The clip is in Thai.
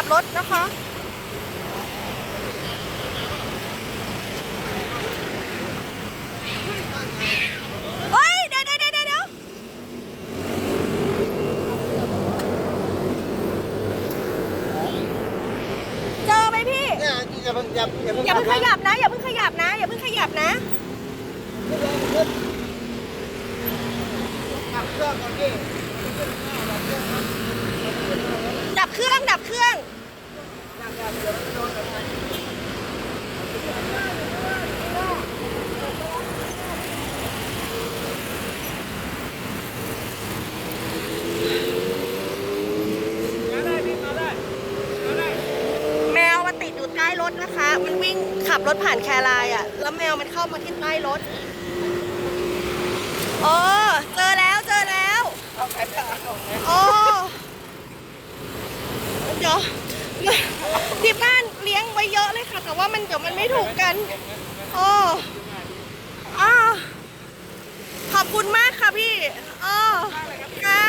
ขับรถนะคะ เฮ้ยเดี๋ยวเดี๋ยวเดี๋ยวเดี๋ยวเจอไหมพี่ เนี่ยอย่าเพิ่งอย่าอย่าเพิ่งอย่าเพิ่งขยับนะ อย่าเพิ่งขยับนะ อย่าเพิ่งขยับนะ ขับเครื่องก่อนดิดับ เครื่องแมวมันติดอยู่ใต้รถนะคะ มันวิ่งขับรถผ่านแครายอะ แล้วแมวมันเข้ามาที่ใต้รถ โอ้เจอแล้ว เจอแล้ว เอาแขนขาเอาแขน โอ้เดี๋ยว ที่บ้านเลี้ยงไว้เยอะเลยค่ะ แต่ว่ามันเดี๋ยวมันไม่ถูกกันโอ้อขอบคุณมากค่ะพี่อ้อครับ